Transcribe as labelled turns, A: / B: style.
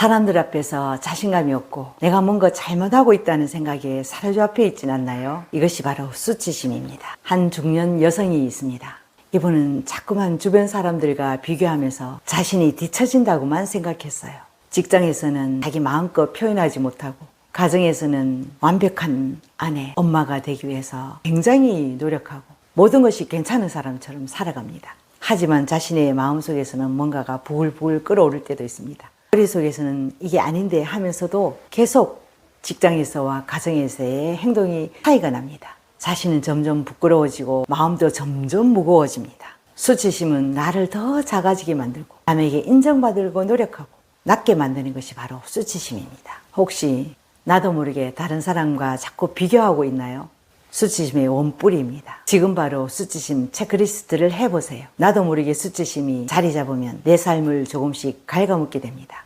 A: 사람들 앞에서 자신감이 없고 내가 뭔가 잘못하고 있다는 생각에 사로잡혀 있진 않나요? 이것이 바로 수치심입니다. 한 중년 여성이 있습니다. 이분은 자꾸만 주변 사람들과 비교하면서 자신이 뒤처진다고만 생각했어요. 직장에서는 자기 마음껏 표현하지 못하고 가정에서는 완벽한 아내, 엄마가 되기 위해서 굉장히 노력하고 모든 것이 괜찮은 사람처럼 살아갑니다. 하지만 자신의 마음속에서는 뭔가가 부글부글 끓어오를 때도 있습니다. 머릿속에서는 이게 아닌데 하면서도 계속 직장에서와 가정에서의 행동이 차이가 납니다. 자신은 점점 부끄러워지고 마음도 점점 무거워집니다. 수치심은 나를 더 작아지게 만들고 남에게 인정받으려고 노력하고 낮게 만드는 것이 바로 수치심입니다. 혹시 나도 모르게 다른 사람과 자꾸 비교하고 있나요? 수치심의 원뿌리입니다. 지금 바로 수치심 체크리스트를 해보세요. 나도 모르게 수치심이 자리 잡으면 내 삶을 조금씩 갉아먹게 됩니다.